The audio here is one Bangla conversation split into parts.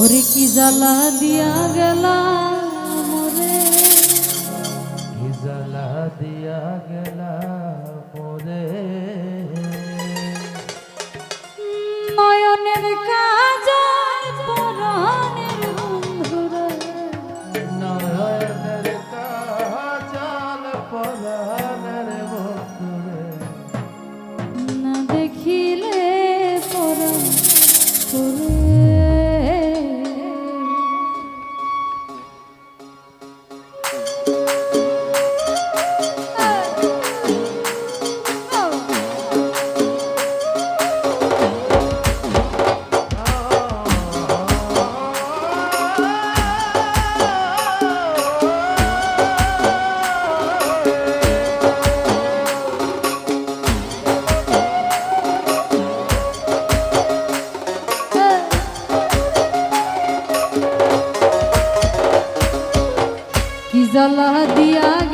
ওরে কি জ্বালা দিয়া গেলা মোরে? কি জ্বালা দিয়া গেলা মোরে? নয়নের কাজল পরাণের বন্ধুরে। নয়নের কাজল পরাণের বন্ধুরে। না দেখিলে পরাণ জ্বালা দিয়া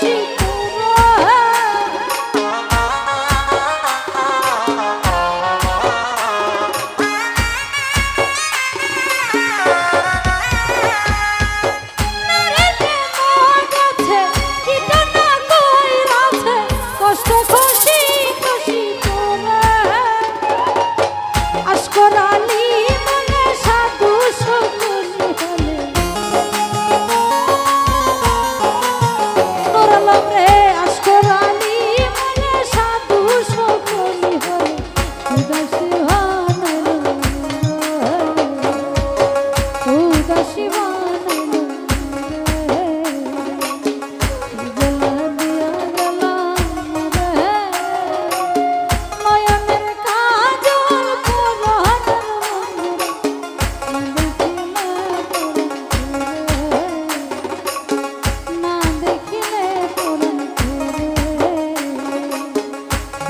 see.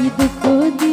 nascido todo